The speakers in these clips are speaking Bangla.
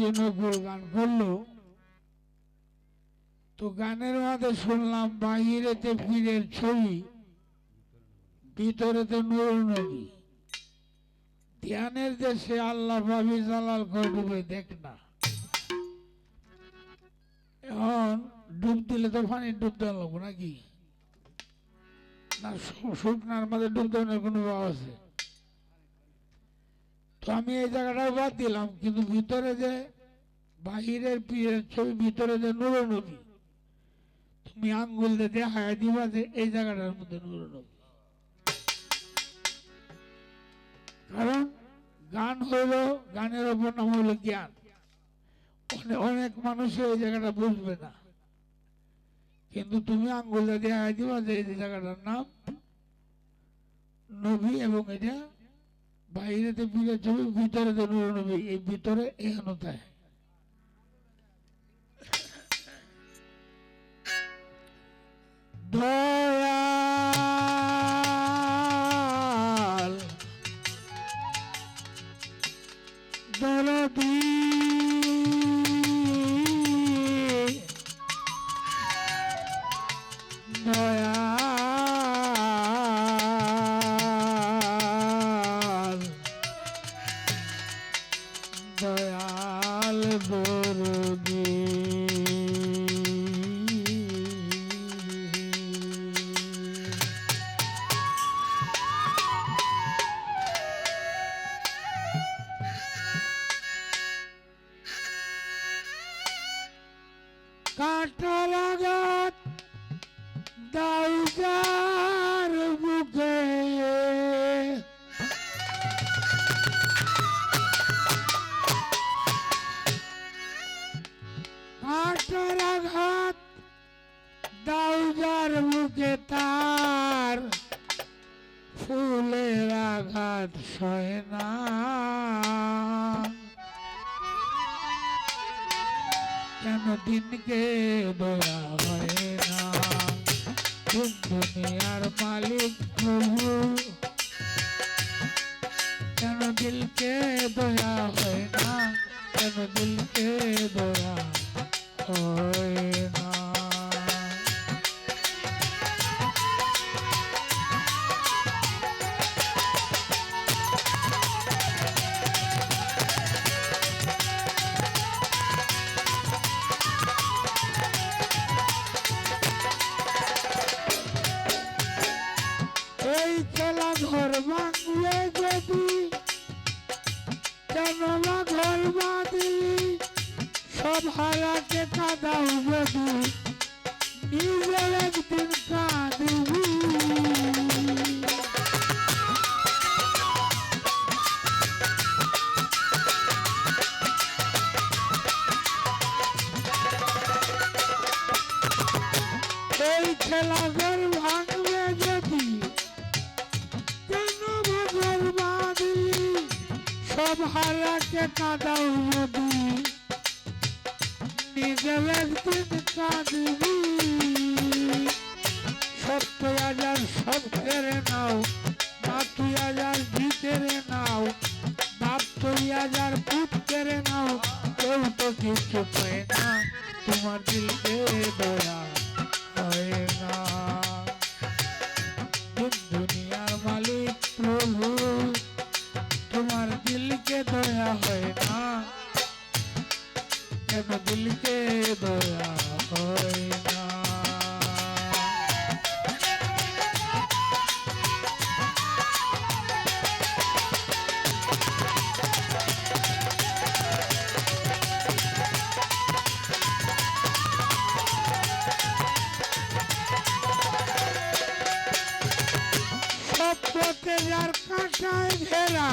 যে নকুল গান করল তো গানের শুনলাম বাহিরেতে পীরের ছবি ভিতরেতে নুর নবী। ধ্যানের দেশে আল্লাহ ভাবি জালাল করে ডুবে, দেখ না। এখন ডুব দিলে তো পানি ডুব দেওয়া লাগবো নাকি? না শুকনার মাঝে ডুব দেওয়ার কোনো আছে? তো আমি এই জায়গাটাও বাদ দিলাম, কিন্তু ভিতরে যে বাহিরের পীরের ছবি, ভিতরে যে নুর নবী, তুমি আঙ্গুল দিয়ে দেখায় দিবা যে এই জায়গাটার মধ্যে নুর নবী। কারণ গান হইল, গানের ওপর নাম হইল জ্ঞান। অনে- অনেক মানুষ এই জায়গাটা বুঝবে না। কিন্তু তুমি আঙ্গুল দিয়ে দিবা যে এই জায়গাটার নাম নবী এবং এটা বাইরেতে পীরের ছবি ভিতরে তো নুর নবী এই ভিতরে এহানতায় আঘাত সয় না। কেন দিনকে দয়া হয় না? দুনিয়ার মালিক প্রভু? কেন দিলকে দয়া হয় না? কেন দিলকে দয়া হয় না? সব হারাকে কাদাও যদি নিজের একদিন কাঁদবি। এই খেলা ভাঙবে যদি, কেন বা বাঁধলি সব হারাকে কাদাও যদি সত্য হাজার সব নাও মা হাজার কেড়ে নাও তুই হাজার পুত নাও কেউ তো কিছু পায় না তোমার দিলকে দয়া পথে যার কাঁটায় ঘেরা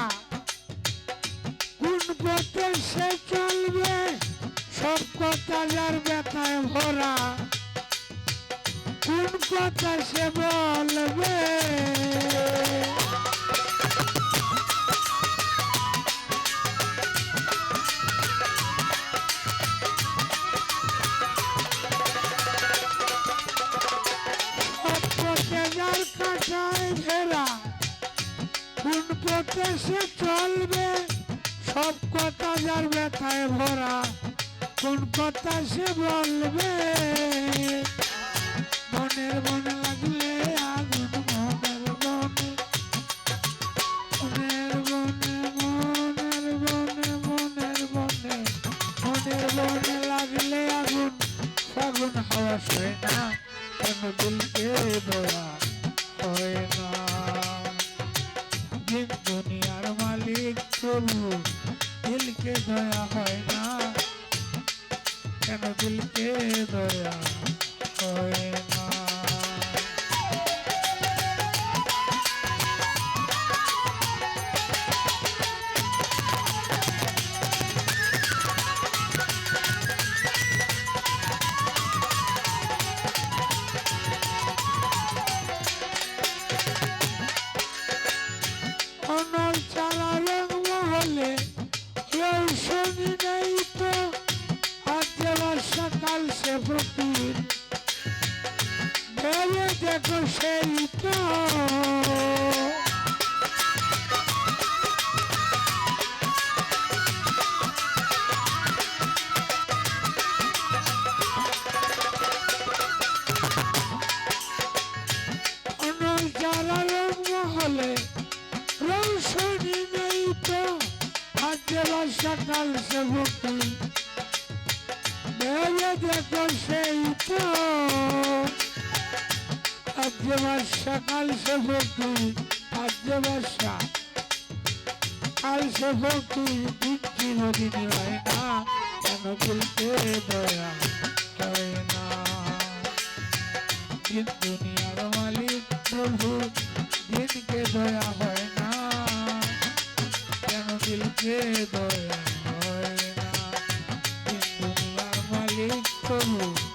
কোন পথে সে চলবে, সব কথা যার ব্যথায় ভরা। কোন কথা সে বলবে? ঘেরা কোন পথে সে চলবে। সব কথা যার ব্যথায় ভরা। কোন কথা সে বলবে? মনের মনে মালিক প্রভু দিলকে দয়া হয় না কেন দিলকে দয়া হয় না অনল সে ফকির ভেবে দেখো সেই তো সকাল সে ভেবে দেখো সেই তো আজ সকাল সে ভক্তি আজ বর্ষা কাল সে ভক্তি দিচ্ছি নদী হয় কেন দয়া